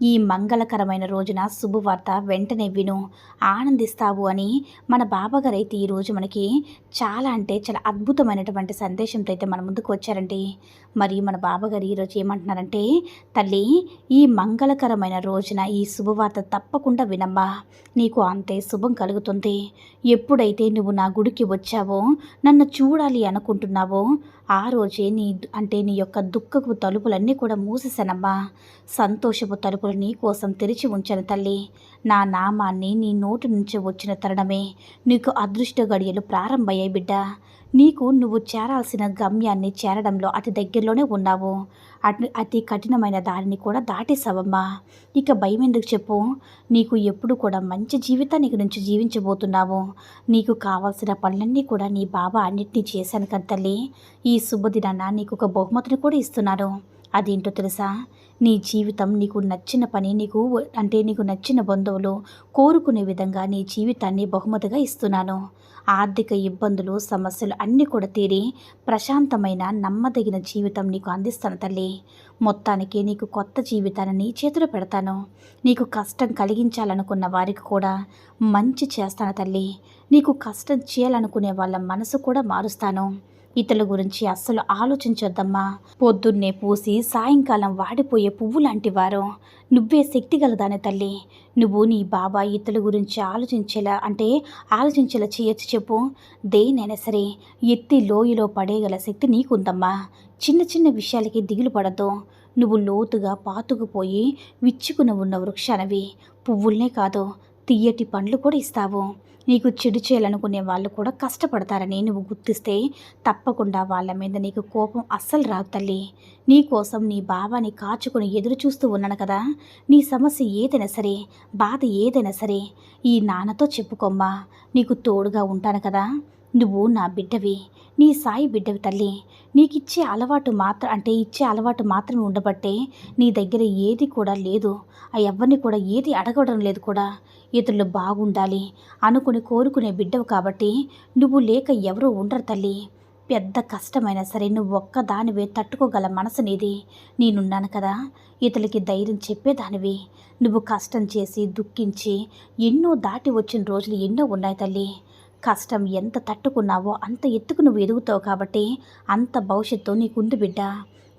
ఈ మంగళకరమైన రోజున శుభవార్త వెంటనే విను. ఆనందిస్తావు అని మన బాబాగారు అయితే ఈరోజు మనకి చాలా అంటే చాలా అద్భుతమైనటువంటి సందేశంతో అయితే మన ముందుకు వచ్చారండి. మరి మన బాబాగారు ఈరోజు ఏమంటున్నారంటే తల్లి ఈ మంగళకరమైన రోజున ఈ శుభవార్త తప్పకుండా వినమ్మా. నీకు అంతే శుభం కలుగుతుంది. ఎప్పుడైతే నువ్వు నా గుడికి వచ్చావో నన్ను చూడాలి అనుకుంటున్నావో ఆ రోజే నీ అంటే నీ యొక్క దుఃఖపు తలుపులన్నీ కూడా మూసేసానమ్మా సంతోషపు తలుపులు నీ కోసం తెరిచి ఉంచను తల్లి. నా నామాన్ని నీ నోటి నుంచి వచ్చిన తరుణమే నీకు అదృష్ట గడియలు ప్రారంభమయ్యాయి బిడ్డ. నీకు నువ్వు చేరాల్సిన గమ్యాన్ని చేరడంలో అతి దగ్గరలోనే ఉన్నావు. అటు అతి కఠినమైన దారిని కూడా దాటేసావమ్మా ఇక భయం ఎందుకు చెప్పు? నీకు ఎప్పుడు కూడా మంచి జీవితానికి నుంచి జీవించబోతున్నావు. నీకు కావాల్సిన పనులన్నీ కూడా నీ బాబా అన్నిటినీ చేశాను కదా తల్లి. ఈ శుభదినాన నీకు ఒక బహుమతిని కూడా ఇస్తున్నాను అదేంటో తెలుసా? నీ జీవితం నీకు నచ్చిన పని నీకు అంటే నీకు నచ్చిన బంధువులు కోరుకునే విధంగా నీ జీవితాన్ని బహుమతిగా ఇస్తున్నాను. ఆర్థిక ఇబ్బందులు సమస్యలు అన్నీ కూడా తీరి ప్రశాంతమైన నమ్మదగిన జీవితం నీకు అందిస్తాను తల్లి. మొత్తానికి నీకు కొత్త జీవితాన్ని నీ చేతిలో పెడతాను. నీకు కష్టం కలిగించాలనుకున్న వారికి కూడా మంచి చేస్తాను తల్లి. నీకు కష్టం చేయాలనుకునే వాళ్ళ మనసు కూడా మారుస్తాను. ఇతరుల గురించి అస్సలు ఆలోచించొద్దమ్మా. పొద్దున్నే పూసి సాయంకాలం వాడిపోయే పువ్వు లాంటి వారు. నువ్వే శక్తి గలదానే తల్లి. నువ్వు నీ బాబా ఇతరుల గురించి ఆలోచించేలా అంటే ఆలోచించేలా చేయొచ్చు చెప్పు. దేనైనా సరే ఎత్తి లోయలో పడేయగల శక్తి నీకుందమ్మా. చిన్న చిన్న విషయాలకి దిగులు పడద్దు. నువ్వు లోతుగా పాతుకుపోయి విచ్చుకుని ఉన్న వృక్షానవి. పువ్వుల్నే కాదు తీయటి పండ్లు కూడా ఇస్తావు. నీకు చెడు చేయాలనుకునే వాళ్ళు కూడా కష్టపడతారని నువ్వు గుర్తిస్తే తప్పకుండా వాళ్ళ మీద నీకు కోపం అస్సలు రాదు తల్లి. నీ కోసం నీ బావాని కాచుకొని ఎదురు చూస్తూ ఉన్నాను కదా. నీ సమస్య ఏదైనా సరే బాధ ఏదైనా సరే ఈ నాన్నతో చెప్పుకోమ్మా. నీకు తోడుగా ఉంటాను కదా. నువ్వు నా బిడ్డవి నీ సాయి బిడ్డవి తల్లి. నీకిచ్చే అలవాటు మాత్రం అంటే ఇచ్చే అలవాటు మాత్రమే ఉండబట్టే నీ దగ్గర ఏది కూడా లేదు. ఆ ఎవరిని కూడా ఏది అడగడం లేదు కూడా. ఇతరులు బాగుండాలి అనుకుని కోరుకునే బిడ్డవు కాబట్టి నువ్వు లేక ఎవరూ ఉండరు తల్లి. పెద్ద కష్టమైనా సరే నువ్వు ఒక్కదానివే తట్టుకోగల మనసు నీది. నేనున్నాను కదా ఇతరులకి ధైర్యం చెప్పేదానివి. నువ్వు కష్టం చేసి దుఃఖించి ఎన్నో దాటి వచ్చిన రోజులు ఎన్నో ఉన్నాయి తల్లి. కష్టం ఎంత తట్టుకున్నావో అంత ఎత్తుకు నువ్వు ఎదుగుతావు కాబట్టి అంత భవిష్యత్తు నీకుంది బిడ్డ.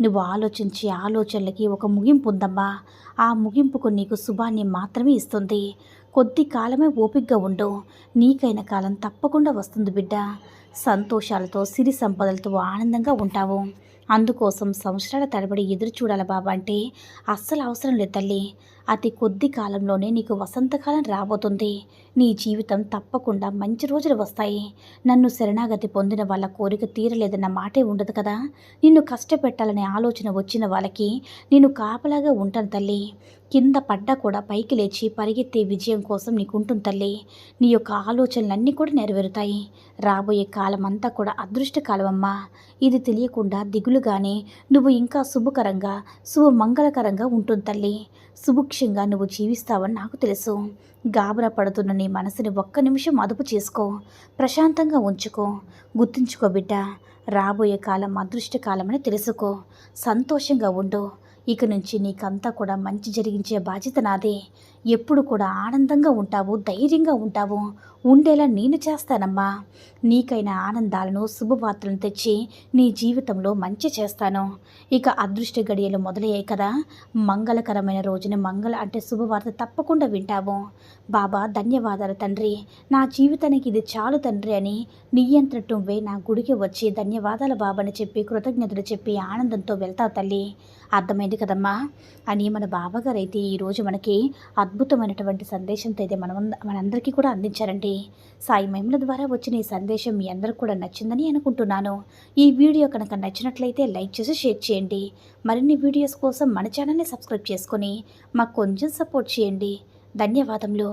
నువ్వు ఆలోచించి ఆలోచనలకి ఒక ముగింపు ఉందమ్మా. ఆ ముగింపుకు నీకు శుభాన్ని మాత్రమే ఇస్తుంది. కొద్ది కాలమే ఓపిగ్గా ఉండు. నీకైన కాలం తప్పకుండా వస్తుంది బిడ్డ. సంతోషాలతో సిరి సంపదలతో ఆనందంగా ఉంటావు. అందుకోసం సంవత్సరాల తరబడి ఎదురు చూడాలి బాబా అంటే అస్సలు అవసరం లేదు తల్లి. అతి కొద్ది కాలంలోనే నీకు వసంతకాలం రాబోతుంది. నీ జీవితం తప్పకుండా మంచి రోజులు వస్తాయి. నన్ను శరణాగతి పొందిన వాళ్ళ కోరిక తీరలేదన్న మాటే ఉండదు కదా. నిన్ను కష్టపెట్టాలనే ఆలోచన వచ్చిన వాళ్ళకి నేను కాపలాగా ఉంటాను తల్లి. కింద పడ్డా కూడా పైకి లేచి పరిగెత్తే విజయం కోసం నీకు ఉంటుంది తల్లి. నీ యొక్క ఆలోచనలన్నీ కూడా నెరవేరుతాయి. రాబోయే కాలం అంతా కూడా అదృష్ట కాలమమ్మా అమ్మా ఇది తెలియకుండా దిగులుగానే నువ్వు ఇంకా శుభకరంగా శుభమంగళకరంగా ఉంటుంది తల్లి. సుభిక్షంగా నువ్వు జీవిస్తావని నాకు తెలుసు. గాబరా పడుతున్న నీ మనసుని ఒక్క నిమిషం అదుపు చేసుకో. ప్రశాంతంగా ఉంచుకో. గుర్తుంచుకో బిడ్డ. రాబోయే కాలం అదృష్ట కాలమని తెలుసుకో. సంతోషంగా ఉండు. ఇక నుంచి నీకంతా కూడా మంచి జరిగించే బాధ్యత నాదే. ఎప్పుడు కూడా ఆనందంగా ఉంటావు ధైర్యంగా ఉంటావు. ఉండేలా నేను చేస్తానమ్మా. నీకైన ఆనందాలను శుభవార్తలను తెచ్చి నీ జీవితంలో మంచి చేస్తాను. ఇక అదృష్ట గడియలు మొదలయ్యాయి కదా. మంగళకరమైన రోజున మంగళ అంటే శుభవార్త తప్పకుండా వింటాము బాబా ధన్యవాదాలు తండ్రి. నా జీవితానికి ఇది చాలు తండ్రి అని నియంత్రటంవే నా గుడికి వచ్చి ధన్యవాదాలు బాబాని చెప్పి కృతజ్ఞతలు చెప్పి ఆనందంతో వెళ్తావు తల్లి. అర్థమైంది కదమ్మా. అని మన బాబాగారు అయితే ఈరోజు మనకి అద్భుతమైనటువంటి సందేశంతో అయితే మనం మనందరికీ కూడా అందించారండి. సాయి మహిమల ద్వారా వచ్చిన ఈ సందేశం మీ అందరికి కూడా నచ్చిందని అనుకుంటున్నాను. ఈ వీడియో కనుక నచ్చినట్లయితే లైక్ చేసి షేర్ చేయండి. మరిన్ని వీడియోస్ కోసం మన ఛానల్ని సబ్స్క్రైబ్ చేసుకొని మాకు కొంచెం సపోర్ట్ చేయండి. ధన్యవాదములు.